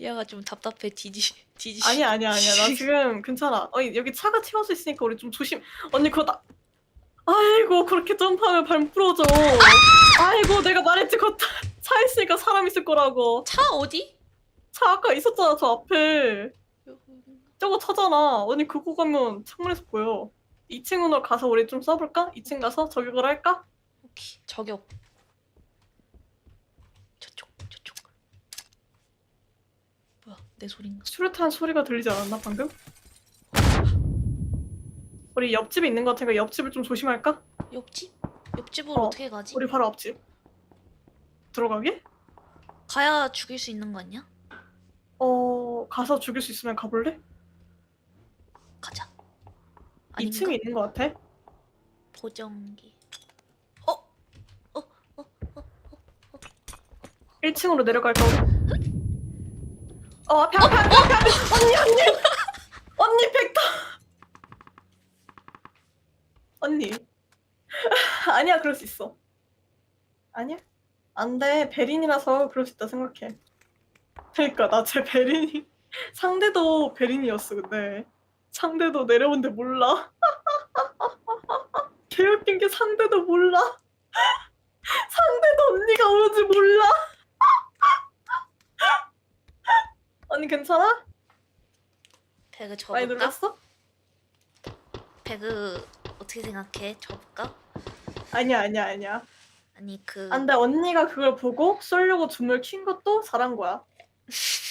얘가 좀 답답해 뒤지 뒤지. 아니야 아니야 아니야 나 지금 괜찮아 어이 여기 차가 튀어서 있으니까 우리 좀 조심 언니 그거 나 아이고 그렇게 점프하면 발 부러져 아이고 내가 말했지 그차 있으니까 사람 있을 거라고 차 어디? 차 아까 있었잖아 저 앞에 저거 차잖아 언니 그거 가면 창문에서 보여 2층으로 가서 우리 좀 써볼까? 2층 가서 저격을 할까? 오케이 저격. 저쪽 저쪽. 뭐야 내 소린가? 수류탄 소리가 들리지 않았나 방금? 우리 옆집에 있는 것 같으니까 옆집을 좀 조심할까? 옆집? 옆집으로 어, 어, 떻게 가지? 우리 바로 앞집 들어가게? 가야 죽일 수 있는 거 아니야? 어 가서 죽일 수 있으면 가볼래? 가자. 2층에 있는 것 같아 보정기. 어? 어? 어? 1층으로 내려갈까 우리? 어 앞에 앞에 앞에, 앞에 언니 언니. 언니 벡터 언니. 아니야 그럴 수 있어. 아니야? 안 돼. 베린이라서 그럴 수 있다 생각해. 그러니까 나 제 베린이 상대도 베린이었어 근데. 상대도 내려온데 몰라. 개웃긴 게 상대도 몰라. 상대도 언니가 오는지 몰라 언니 괜찮아? 배그 많이 접을까? 놀랐어? 배그 어떻게 생각해? 접을까? 아니야 아니야 아니야 아니 그 안돼 언니가 그걸 보고 쏘려고 줌을 킨 것도 잘한 거야